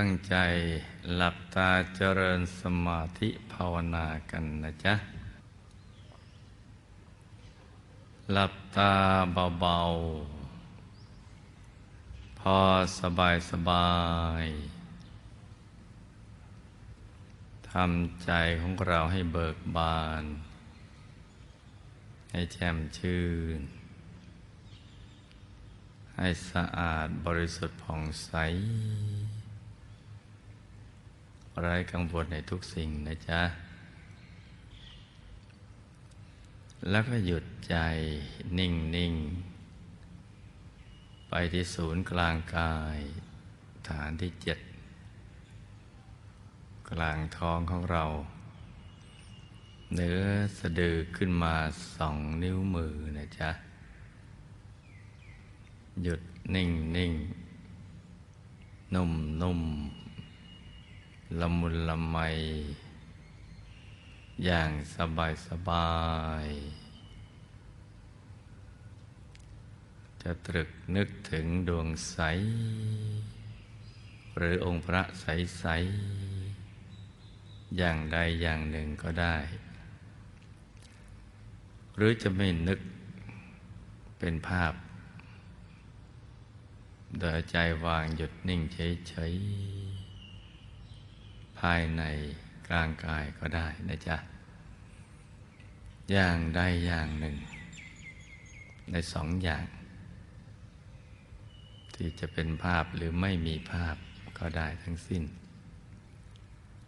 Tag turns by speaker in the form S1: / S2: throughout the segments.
S1: ตั้งใจหลับตาเจริญสมาธิภาวนากันนะจ๊ะ หลับตาเบาๆ พอสบายสบายทำใจของเราให้เบิกบาน ให้แจ่มชื่น ให้สะอาดบริสุทธิ์ผ่องใส ไร้กังวลในทุกสิ่งนะจ๊ะ แล้วก็หยุดใจนิ่งนิ่งไปที่ศูนย์กลางกาย ฐานที่เจ็ด กลางท้องของเรา เนื้อสะดือขึ้นมาสองนิ้วมือนะจ๊ะ หยุดนิ่งนิ่งนุ่มนุ่ม ละมุนละไม อย่างสบายสบาย จะตรึกนึกถึงดวงใส หรือองค์พระใสใสอย่างใดอย่างหนึ่งก็ได้ หรือจะไม่นึกเป็นภาพโดยใจวางหยุดนิ่งเฉยๆายในกลางกายก็ได้นะจ๊ะ อย่างใดอย่างหนึ่ง ในสองอย่าง ที่จะเป็นภาพหรือไม่มีภาพก็ได้ทั้งสิ้น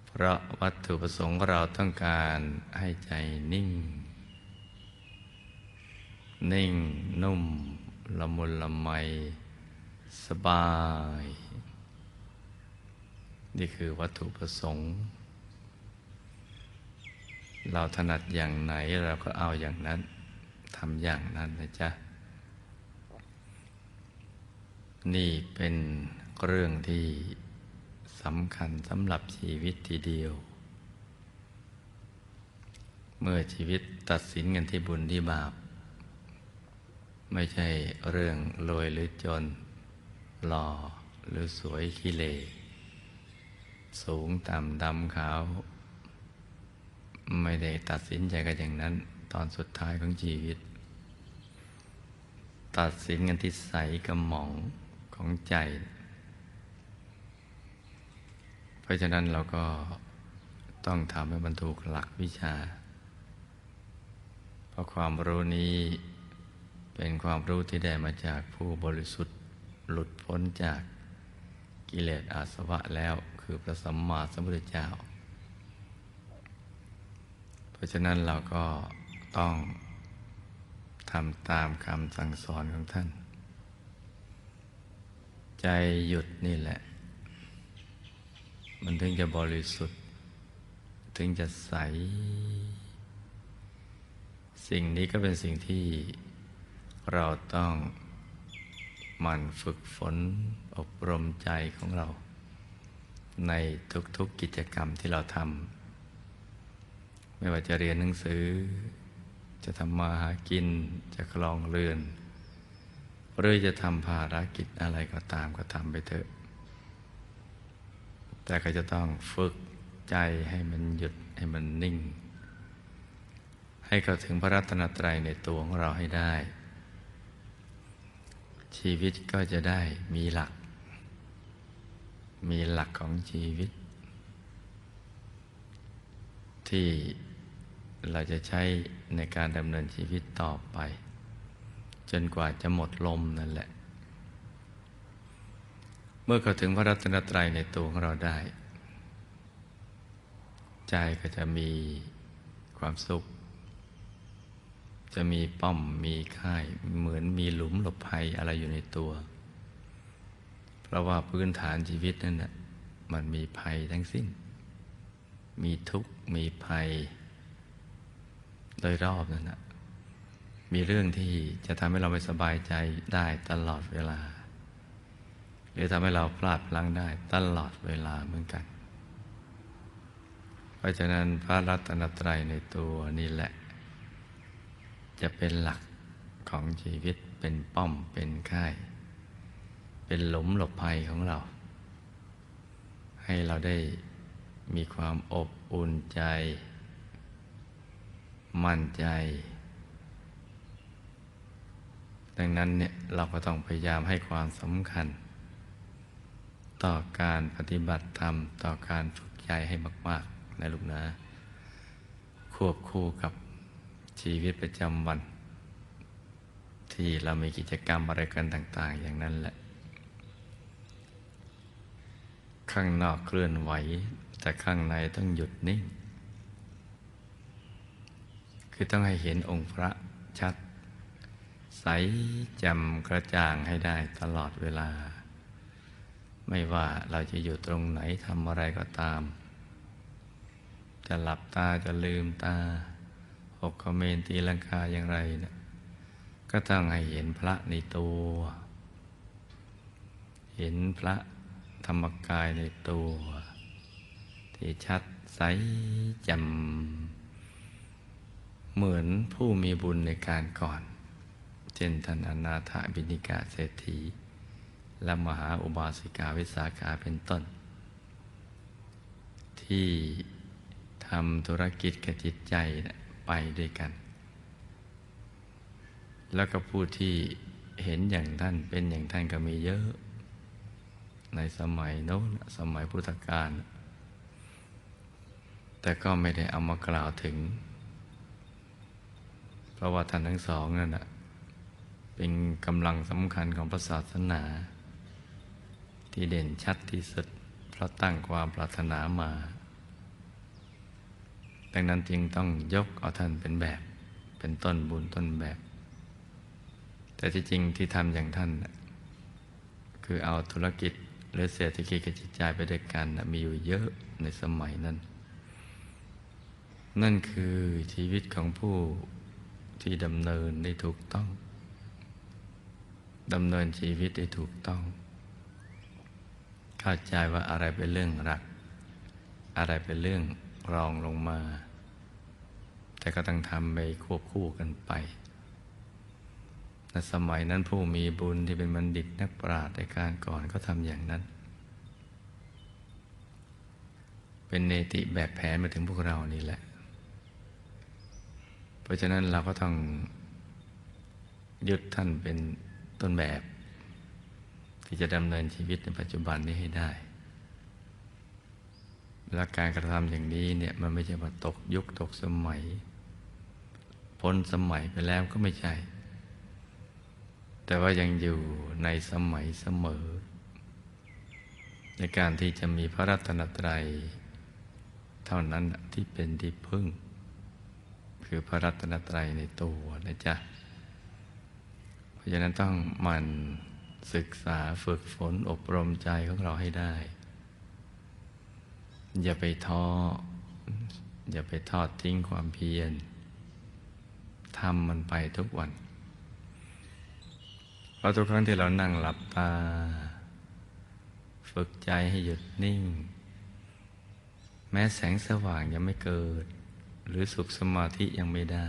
S1: เพราะวัตถุประสงค์เราต้องการให้ใจนิ่ง นิ่งนุ่มละมุนละไม สบาย นี่คือวัตถุประสงค์ เราถนัดอย่างไหนเราก็เอาอย่างนั้นทำอย่างนั้นนะจ๊ะ นี่เป็นเรื่องที่สำคัญสำหรับชีวิตทีเดียว เมื่อชีวิตตัดสินกันที่บุญที่บาป ไม่ใช่เรื่องรวยหรือจนหล่อหรือสวยขี้เล สูงต่ำดำขาว ไม่ได้ตัดสินใจกันอย่างนั้น ตอนสุดท้ายของชีวิต ตัดสินกันที่ใสกระหม่องของใจ เพราะฉะนั้นเราก็ต้องทำให้บรรทุกหลักวิชา เพราะความรู้นี้เป็นความรู้ที่ได้มาจากผู้บริสุทธิ์หลุดพ้นจากกิเลสอาสวะแล้ว คือพระสัมมาสัมพุทธเจ้า เพราะฉะนั้นเราก็ต้องทำตามคำสั่งสอนของท่าน ใจหยุดนี่แหละ มันถึงจะบริสุทธิ์ ถึงจะใส สิ่งนี้ก็เป็นสิ่งที่เราต้องหมั่นฝึกฝนอบรมใจของเรา ในทุกๆกิจกรรมที่เราทำไม่ว่าจะเรียนหนังสือ จะทำมาหากินจะคลองเรือน หรือจะทำภารกิจอะไรก็ตามก็ทำไปเถอะ แต่ก็จะต้องฝึกใจให้มันหยุดให้มันนิ่ง ให้เข้าถึงพระรัตนตรัยในตัวของเราให้ได้ ชีวิตก็จะได้มีหลัก มีหลักของชีวิต ที่เราจะใช้ในการดำเนินชีวิตต่อไป จนกว่าจะหมดลมนั่นแหละ เมื่อเข้าถึงพระรัตนตรัยในตัวของเราได้ ใจก็จะมีความสุข จะมีป้อมมีค่าย เหมือนมีหลุมหลบภัยอะไรอยู่ในตัว เพราะว่าพื้นฐานชีวิตนั่นนะมันมีภัยทั้งสิ้น มีทุกข์มีภัย โดยรอบนั่นนะมีเรื่องที่จะทำให้เราไม่สบายใจได้ตลอดเวลา หรือทำให้เราพลาดพลั้งได้ตลอดเวลาเหมือนกัน เพราะฉะนั้นพระรัตนตรัยในตัวนี่แหละ จะเป็นหลักของชีวิตเป็นป้อมเป็นค่าย เป็นหลุมหลบภัยของเรา ให้เราได้มีความอบอุ่นใจ มั่นใจ ดังนั้นเนี่ยเราก็ต้องพยายามให้ความสำคัญ ต่อการปฏิบัติธรรม ต่อการฝึกใจให้มาก ๆ นะลูกนะ ควบคู่กับชีวิตประจำวัน ที่เรามีกิจกรรมอะไรกันต่าง ๆ อย่างนั้นแหละ ข้างนอกเคลื่อนไหว แต่ข้างในต้องหยุดนิ่ง คือต้องให้เห็นองค์พระชัด ใสจ่มกระจ่างให้ได้ตลอดเวลา ไม่ว่าเราจะอยู่ตรงไหนทำอะไรก็ตาม จะหลับตาจะลืมตา หกคเมนตีลังกาอย่างไรเนะก็ต้องให้เห็นพระในตัว เห็นพระ ธรรมกายในตัว ที่ชัดใสจ่มเหมือนผู้มีบุญในการก่อน เช่นท่านอนาถบินิกาเศรษฐี และมหาอุบาสิกาวิสาขาเป็นต้น ที่ทำธุรกิจกับจิตใจไปด้วยกัน แล้วก็ผู้ที่เห็นอย่างท่านเป็นอย่างท่านก็มีเยอะ ในสมัยโน้นสมัยพุทธกาลแต่ก็ไม่ได้เอามากล่าวถึง เพราะว่าท่านทั้งสองนั่นเป็นกำลังสำคัญของพระศาสนา ที่เด่นชัดที่สุดเพราะตั้งความปรารถนามา ดังนั้นจึงต้องยกเอาท่านเป็นแบบ เป็นต้นบุญต้นแบบ แต่ที่จริงที่ทำอย่างท่าน คือเอาธุรกิจ หรือเศรษฐกิจกับจิตใจไปด้วยกันมีอยู่เยอะในสมัยนั้น นั่นคือชีวิตของผู้ที่ดำเนินได้ถูกต้องดำเนินชีวิตได้ถูกต้อง เข้าใจว่าอะไรเป็นเรื่องหลัก อะไรเป็นเรื่องรองลงมา แต่ก็ต้องทำไปควบคู่กันไป สมัยนั้นผู้มีบุญที่เป็นบัณฑิตนักปราชญ์ในการก่อนก็ทำอย่างนั้น เป็นเนติแบบแผนมาถึงพวกเรานี่แหละ เพราะฉะนั้นเราก็ต้องยึดท่านเป็นต้นแบบ ที่จะดำเนินชีวิตในปัจจุบันนี้ให้ได้และการกระทำอย่างนี้เนี่ยมันไม่ใช่ว่าตกยุคตกสมัย พ้นสมัยไปแล้วก็ไม่ใช่ แต่ว่ายังอยู่ในสมัยเสมอ ในการที่จะมีพระรัตนตรัย เท่านั้นที่เป็นที่พึ่ง คือพระรัตนตรัยในตัวนะจ๊ะ เพราะฉะนั้นต้องมันศึกษาฝึกฝนอบรมใจของเราให้ได้ อย่าไปท้อ อย่าไปทอดทิ้งความเพียรทำมันไปทุกวัน เพราะทุกครั้งที่เรานั่งหลับตา ฝึกใจให้หยุดนิ่ง แม้แสงสว่างยังไม่เกิด หรือสุขสมาธิยังไม่ได้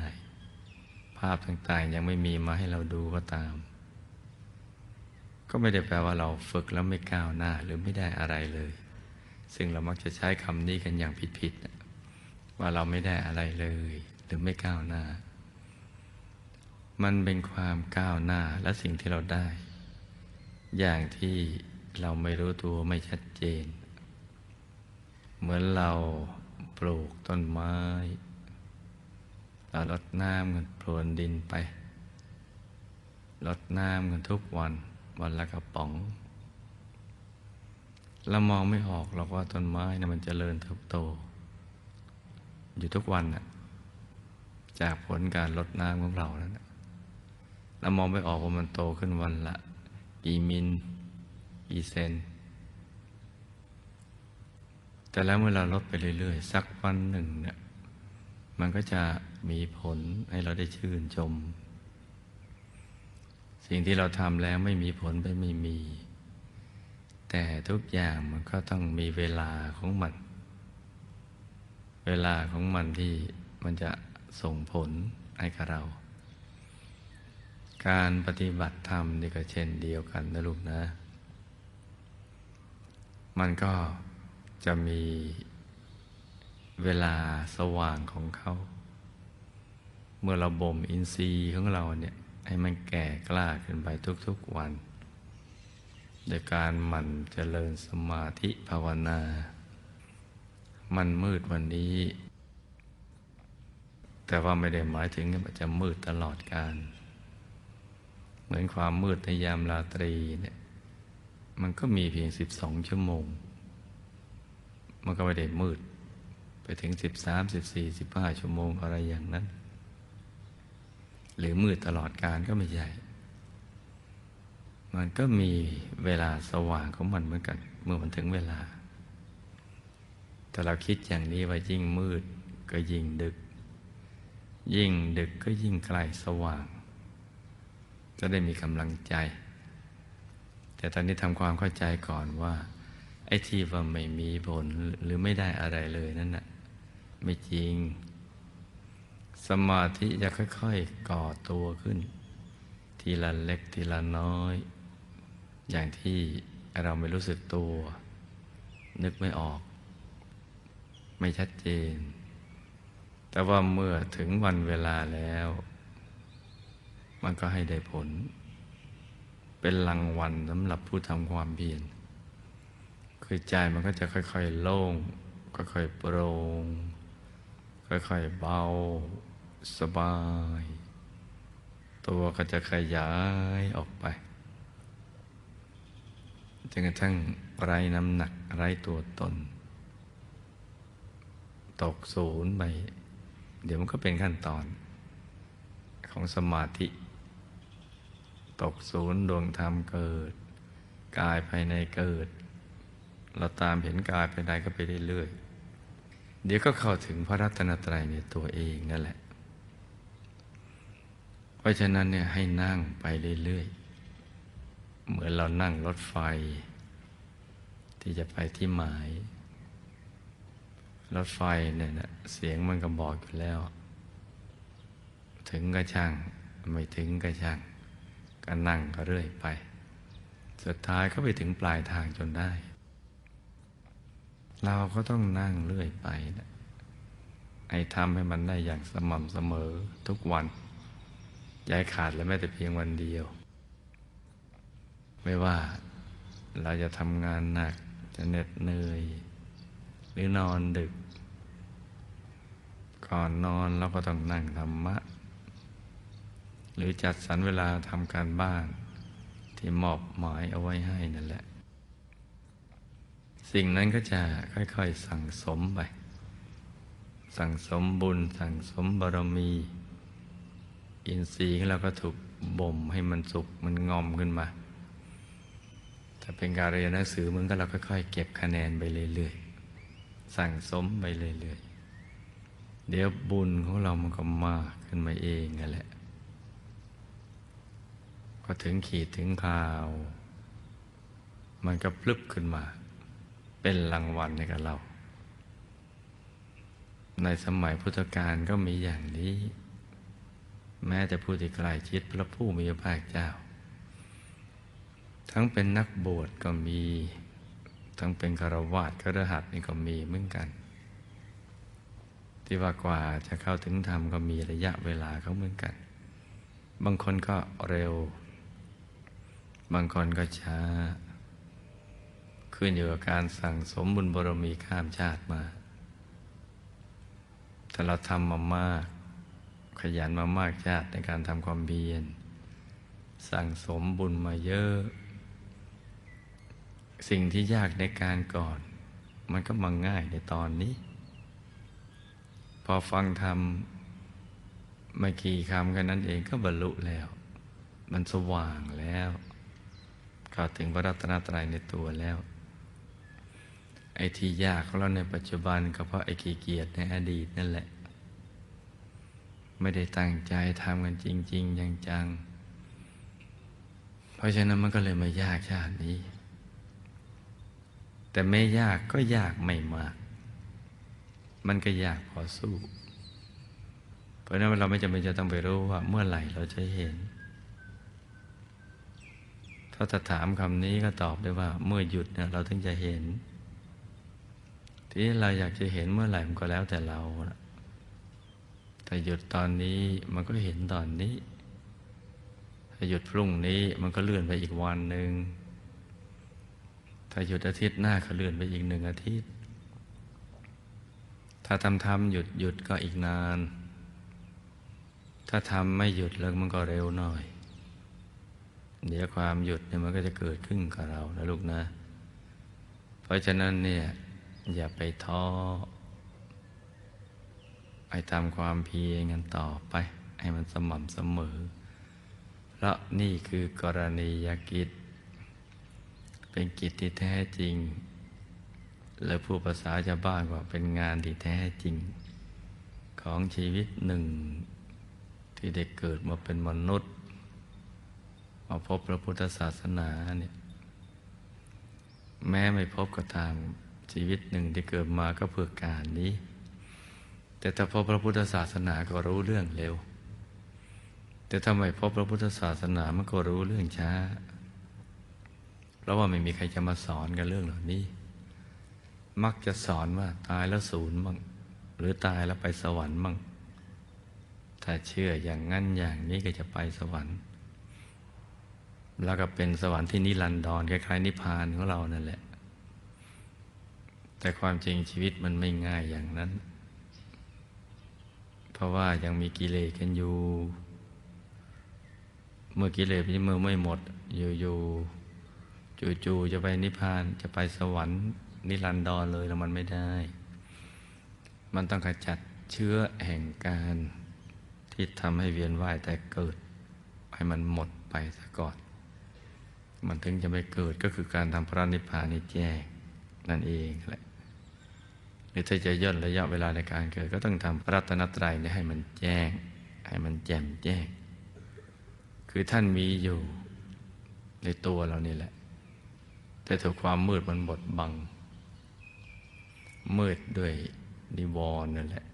S1: ภาพต่างๆยังไม่มีมาให้เราดูก็ตาม ก็ไม่ได้แปลว่าเราฝึกแล้วไม่ก้าวหน้าหรือไม่ได้อะไรเลย ซึ่งเรามักจะใช้คำนี้กันอย่างผิดๆว่าเราไม่ได้อะไรเลย หรือไม่ก้าวหน้า มันเป็นความก้าวหน้าและสิ่งที่เราได้ อย่างที่เราไม่รู้ตัวไม่ชัดเจน เหมือนเราปลูกต้นไม้เราลดน้ำกันพรวนดินไปลดน้ำกันทุกวันวันละกระป๋องเรามองไม่ออกหรอกว่าต้นไม้นะมันจเจริญเติบโต อยู่ทุกวันน่ะจากผลการลดน้ำของเรานั้น เรามองไม่ออกว่ามันโตขึ้นวันละ กี่มิล กี่เซน แต่แล้วเมื่อเราลดไปเรื่อยๆ สักวันหนึ่งเนี่ยมันก็จะมีผลให้เราได้ชื่นชม สิ่งที่เราทำแล้วไม่มีผลไปไม่มี แต่ทุกอย่างมันก็ต้องมีเวลาของมัน เวลาของมันที่มันจะส่งผลให้กับเรา การปฏิบัติธรรมนี่ก็เช่นเดียวกันนะลูกนะ มันก็จะมีเวลาสว่างของเขา เมื่อเราบ่มอินทรีย์ของเราเนี่ย ให้มันแก่กล้าขึ้นไปทุกๆวัน โดยการหมั่นเจริญสมาธิภาวนา มันมืดวันนี้ แต่ว่าไม่ได้หมายถึงว่าจะมืดตลอดการ เหมือนความมืดในยามราตรีเนี่ยมันก็มีเพียงสิบสองชั่วโมง มันก็ไม่ได้มืด ไปถึงสิบสามสิบสี่สิบห้าชั่วโมงอะไรอย่างนั้น หรือมืดตลอดการก็ไม่ใช่มันก็มีเวลาสว่างของมันเหมือนกัน เมื่อมันถึงเวลา แต่เราคิดอย่างนี้ว่ายิ่งมืดก็ยิ่งดึก ยิ่งดึกก็ยิ่งใกล้สว่าง จะได้มีกำลังใจ แต่ตอนนี้ทำความเข้าใจก่อนว่า ไอ้ที่ว่าไม่มีผลหรือไม่ได้อะไรเลยนั่นน่ะไม่จริง สมาธิจะค่อยๆก่อตัวขึ้น ทีละเล็กทีละน้อย อย่างที่เราไม่รู้สึกตัว นึกไม่ออก ไม่ชัดเจน แต่ว่าเมื่อถึงวันเวลาแล้ว มันก็ให้ได้ผล เป็นรางวัลสำหรับผู้ทำความเพียรคือใจมันก็จะค่อยๆโล่งค่อยๆโปร่งค่อยๆเบา สบาย ตัวก็จะขยายออกไปจนกระทั่งไร้น้ำหนักไร้ตัวตน ตกศูนย์ไป เดี๋ยวมันก็เป็นขั้นตอนของสมาธิ ตกศูนย์ดวงธรรมเกิด กายภายในเกิด เราตามเห็นกายภายในก็ไปเรื่อยๆเดี๋ยวก็เข้าถึงพระรัตนตรัยในตัวเองนั่นแหละ เพราะฉะนั้นเนี่ยให้นั่งไปเรื่อยๆ เหมือนเรานั่งรถไฟ ที่จะไปที่หมาย รถไฟเนี่ยนะเสียงมันก็บอกอยู่แล้ว ถึงก็ช่าง ไม่ถึงก็ช่าง ก็นั่งก็เรื่อยไป สุดท้ายก็ไปถึงปลายทางจนได้ เราก็ต้องนั่งเรื่อยไปนะไอ้ทำให้มันได้อย่างสม่ำเสมอทุกวันย้ายขาดและแม้แต่เพียงวันเดียว ไม่ว่าเราจะทำงานหนักจะเหน็ดเหนื่อย หรือนอนดึก ก่อนนอนเราก็ต้องนั่งธรรมะ หรือจัดสรรเวลาทำการบ้าน ที่มอบหมายเอาไว้ให้นั่นแหละ สิ่งนั้นก็จะค่อยๆสั่งสมไป สั่งสมบุญ สั่งสมบารมี อินทรีย์ของเราก็ถูกบ่มให้มันสุกมันงอมขึ้นมา ถ้าเป็นการเรียนหนังสือมันก็เราค่อยๆเก็บคะแนนไปเรื่อยๆ สั่งสมไปเรื่อยๆ เดี๋ยวบุญของเรามันก็มากขึ้นมาเองนั่นแหละ ก็ถึงขีดถึงข่าว มันก็พลึบขึ้นมา เป็นรางวัลในกับเรา ในสมัยพุทธกาลก็มีอย่างนี้ แม้แต่ผู้ที่ใกล้ชิดพระผู้มีพระภาคเจ้า ทั้งเป็นนักบวชก็มี ทั้งเป็นคารวาสครหัสนี่ก็มีเหมือนกัน ที่ว่ากว่าจะเข้าถึงธรรมก็มีระยะเวลาเขาเหมือนกันบางคนก็เร็ว บางคนก็ช้า ขึ้นอยู่กับการสั่งสมบุญบารมีข้ามชาติมาถ้าเราทำมามาก ขยันมามากชาติในการทำความเพียร สั่งสมบุญมาเยอะ สิ่งที่ยากในการก่อน มันก็มาง่ายในตอนนี้ พอฟังธรรมไม่กี่คำกันนั้นเองก็บรรลุแล้ว มันสว่างแล้ว ข้าถึงพระรัตนตรัยในตัวแล้ว ไอ้ที่ยากของเราในปัจจุบันก็เพราะไอ้ขี้เกียจในอดีตนั่นแหละ ไม่ได้ตั้งใจทำกันจริงๆอย่างจังเพราะฉะนั้นมันก็เลยมายากชาตินี้ แต่ไม่ยากก็ยากไม่มาก มันก็ยากพอสู้ เพราะนั้นเราไม่จำเป็นจะต้องไปรู้ว่าเมื่อไหร่เราจะเห็น ถ้าจะถามคำนี้ก็ตอบได้ว่า เมื่อหยุดเนี่ยเราถึงจะเห็น ทีนี้เราอยากจะเห็นเมื่อไหร่มันก็แล้วแต่เราแต่หยุดตอนนี้มันก็เห็นตอนนี้ถ้าหยุดพรุ่งนี้มันก็เลื่อนไปอีกวันหนึ่งถ้าหยุดอาทิตย์หน้าก็เลื่อนไปอีกหนึ่งอาทิตย์ ถ้าทำทำหยุดหยุดก็อีกนาน ถ้าทำไม่หยุดแล้วมันก็เร็วหน่อย เดี๋ยวความหยุดเนี่ยมันก็จะเกิดขึ้นกับเรานะลูกนะ เพราะฉะนั้นเนี่ย อย่าไปท้อไปทำความเพียรกันต่อไป ให้มันสม่ำเสมอเพราะนี่คือกรณียกิจ เป็นกิจที่แท้จริง และผู้ภาษาชาวบ้านว่าเป็นงานที่แท้จริง ของชีวิตหนึ่ง ที่ได้เกิดมาเป็นมนุษย์ มาพบพระพุทธศาสนาเนี่ยแม้ไม่พบก็ตามชีวิตหนึ่งที่เกิดมาก็เพื่อการนี้ แต่ถ้าพบพระพุทธศาสนาก็รู้เรื่องเร็ว แต่ถ้าไม่พบพระพุทธศาสนามันก็รู้เรื่องช้า เพราะว่าไม่มีใครจะมาสอนกันเรื่องเหล่านี้ มักจะสอนว่าตายแล้วศูนย์บ้างหรือตายแล้วไปสวรรค์บ้างถ้าเชื่ออย่างนั้นอย่างนี้ก็จะไปสวรรค์ แล้วก็เป็นสวรรค์ที่นิรันดรคล้ายๆนิพพานของเรานั่นแหละ แต่ความจริงชีวิตมันไม่ง่ายอย่างนั้น เพราะว่ายังมีกิเลสกันอยู่ เมื่อกิเลสมันมือไม่หมด อยู่ๆจู่ๆจะไปนิพพานจะไปสวรรค์นิรันดรเลยแล้วมันไม่ได้ มันต้องขจัดเชื้อแห่งการที่ทำให้เวียนว่ายแต่เกิด ให้มันหมดไปซะก่อน มันถึงจะไม่เกิดก็คือการทำพระนิพพานนี่แจ้งนั่นเองแหละหรือถ้าจะย่นระยะเวลาในการเกิด ก็ต้องทำพระรัตนตรัยนี่ให้มันแจ้ง ให้มันแจ่มแจ้ง คือท่านมีอยู่ในตัวเรานี่แหละ แต่ถูกความมืดมันบดบัง มืดด้วยนิวรณ์นั่นแหละ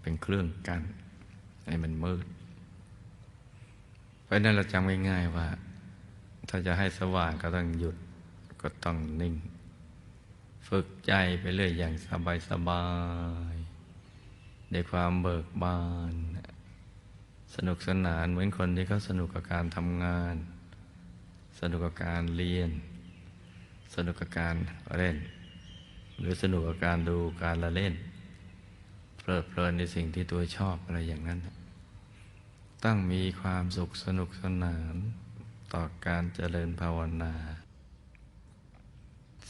S1: เป็นเครื่องกั้นให้มันมืด เพราะนั้นเราจำง่ายๆว่า ถ้าจะให้สว่างก็ต้องหยุดก็ต้องนิ่ง ฝึกใจไปเรื่อยอย่างสบายๆในความเบิกบาน สนุกสนานเหมือนคนที่เขาสนุกกับการทำงาน สนุกกับการเรียน สนุกกับการเล่น หรือสนุกกับการดูการละเล่น เพลิดเพลินในสิ่งที่ตัวชอบอะไรอย่างนั้น ต้องมีความสุขสนุกสนาน ต่อการเจริญภาวนา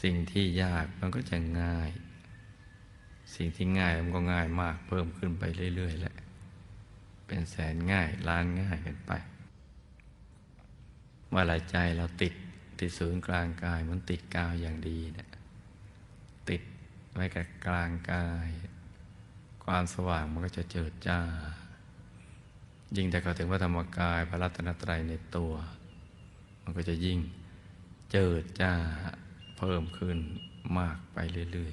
S1: สิ่งที่ยากมันก็จะง่าย สิ่งที่ง่ายมันก็ง่ายมากเพิ่มขึ้นไปเรื่อยๆแหละ เป็นแสนง่ายล้านง่ายกันไปเมื่อไรใจเราติดที่ศูนย์กลางกายมันติดกาวอย่างดีเนะี่ยติดไว้กับกลางกาย ความสว่างมันก็จะเจิดจ้า ยิ่งแต่เขาถึงพระธรรมกายพระรัตนตรัยในตัว มันก็จะยิ่งเจิดจ้าเพิ่มขึ้นมากไปเรื่อย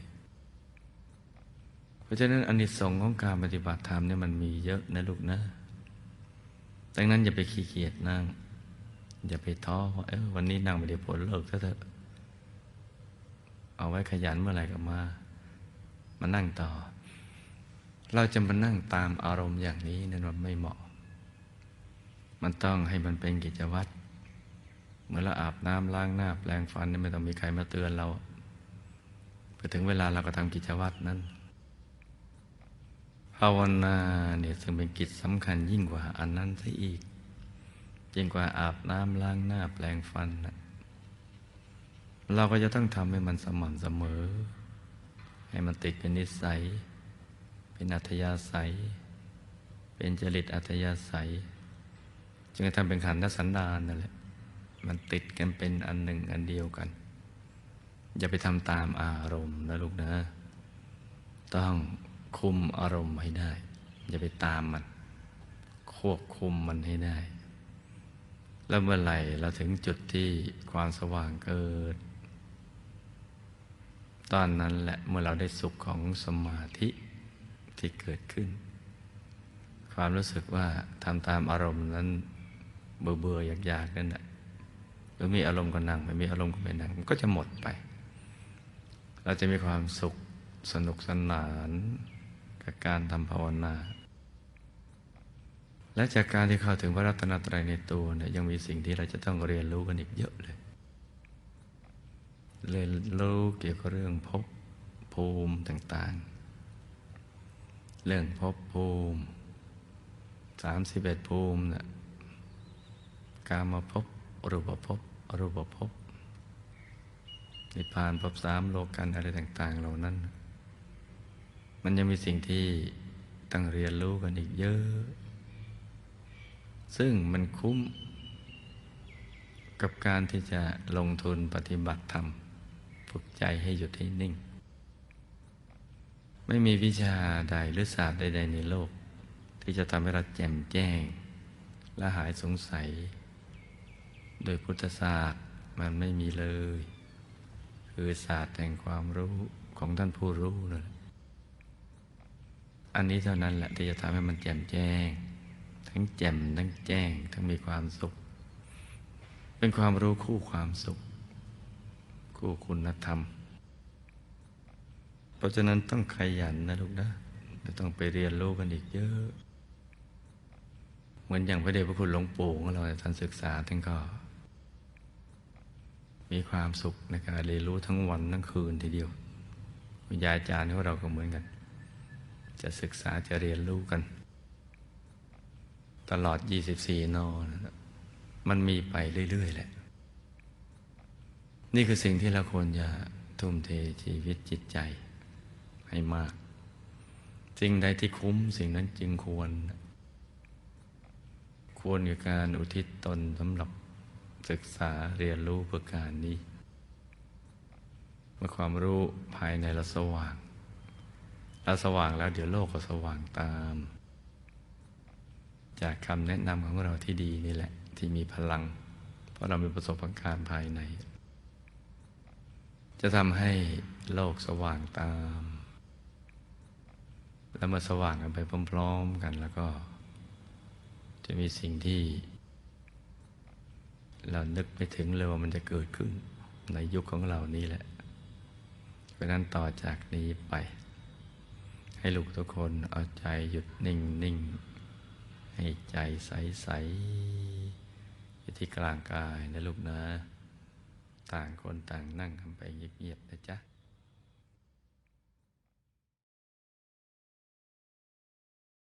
S1: ๆ เพราะฉะนั้นอนนิสงส์ของการปฏิบัติธรรมเนี่ยมันมีเยอะนะลูกนะ ดังนั้นอย่าไปขี้เกียจนั่ง อย่าไปท้อว่าเออวันนี้นั่งไม่ได้ผลเลิกซะเถอะ เอาไว้ขยันเมื่อไหร่ก็มา มานั่งต่อ เราจะมานั่งตามอารมณ์อย่างนี้นั่นมันไม่เหมาะ มันต้องให้มันเป็นกิจวัตร เมื่อเราอาบน้ำล้างหน้า แปลงฟันไม่ต้องมีใครมาเตือนเราพอถึงเวลาเราก็ทำกิจวัตรนั้นภาวนาเนี่ยซึ่งเป็นกิจสำคัญยิ่งกว่าอันนั้นซะอีกยิ่งกว่าอาบน้ำล้างหน้าแปลงฟันนะเราก็จะต้องทำให้มันสม่ำเสมอ ให้มันติดเป็นนิสัย เป็นอัธยาศัย เป็นจริตอัธยาศัยจึงจะทำเป็นขันธสันดานนั่นแหละ มันติดกันเป็นอันหนึ่งอันเดียวกัน อย่าไปทำตามอารมณ์นะลูกนะ ต้องคุมอารมณ์ให้ได้ อย่าไปตามมัน ควบคุมมันให้ได้ แล้วเมื่อไหร่เราถึงจุดที่ความสว่างเกิด ตอนนั้นแหละเมื่อเราได้สุขของสมาธิที่เกิดขึ้น ความรู้สึกว่าทำตามอารมณ์นั้นเบื่อเบื่ออยากๆนั่นแหละ รือมีอารมณ์ก็นั่งไม่มีอารมณ์ก็ไม่นั่งมันก็จะหมดไป เราจะมีความสุขสนุกสนานกับการทำภาวนา และจากการที่เข้าถึงพระรัตนตรัยในตัวเนี่ยยังมีสิ่งที่เราจะต้องเรียนรู้กันอีกเยอะเลย เรียนรู้เกี่ยวกับเรื่องภพภูมิต่างๆ เรื่องภพภูมิสามสิบเอ็ดภูมินะการมาพบรูปภพ รูปภพนิพพานภพสามโลกันอะไรต่าง ๆ เหล่านั้น มันยังมีสิ่งที่ต้องเรียนรู้กันอีกเยอะ ซึ่งมันคุ้มกับการที่จะลงทุนปฏิบัติธรรมฝึกใจให้หยุดให้นิ่ง ไม่มีวิชาใดหรือศาสตร์ใด ๆ ในโลก ที่จะทำให้เราแจ่มแจ้ง และหายสงสัย โดยพุทธศาสตร์มันไม่มีเลย คือศาสตร์แห่งความรู้ของท่านผู้รู้นั่นแหละอันนี้เท่านั้นแหละที่จะทำให้มันแจ่มแจ้ง ทั้งแจ่มทั้งแจ้ง ทั้งมีความสุข เป็นความรู้คู่ความสุข คู่คุณธรรม เพราะฉะนั้นต้องขยันนะลูกนะจะต้องไปเรียนรู้กันอีกเยอะเหมือนอย่างพระเดชพระคุณหลวงปู่ของเราท่านศึกษาท่านก็ มีความสุขในการเรียนรู้ทั้งวันทั้งคืนทีเดียววิญญาอาจารย์ของเราก็เหมือนกัน จะศึกษาจะเรียนรู้กัน ตลอด 24 นอนมันมีไปเรื่อย ๆ แหละ นี่คือสิ่งที่เราควรจะทุ่มเทชีวิตจิตใจให้มาก สิ่งใดที่คุ้มสิ่งนั้นจึงควร ควรกับการอุทิศตนสำหรับ ศึกษาเรียนรู้เพื่อการนี้ เมื่อความรู้ภายในเราสว่างเราสว่างแล้วเดี๋ยวโลกก็สว่างตาม จากคำแนะนำของเราที่ดีนี่แหละ ที่มีพลัง เพราะเรามีประสบการณ์ภายใน จะทำให้โลกสว่างตาม แล้วมาสว่างกันไปพร้อม ๆ กันแล้วก็ จะมีสิ่งที่ เรานึกไม่ถึงเลยว่ามันจะเกิดขึ้น ในยุคของเรานี้แหละ เพราะนั้นต่อจากนี้ไป ให้ลูกทุกคนเอาใจหยุดนิ่งนิ่งให้ใจใสใสอยู่ที่กลางกายนะลูกนะ ต่างคนต่างนั่งกันไปเงียบๆนะจ๊ะ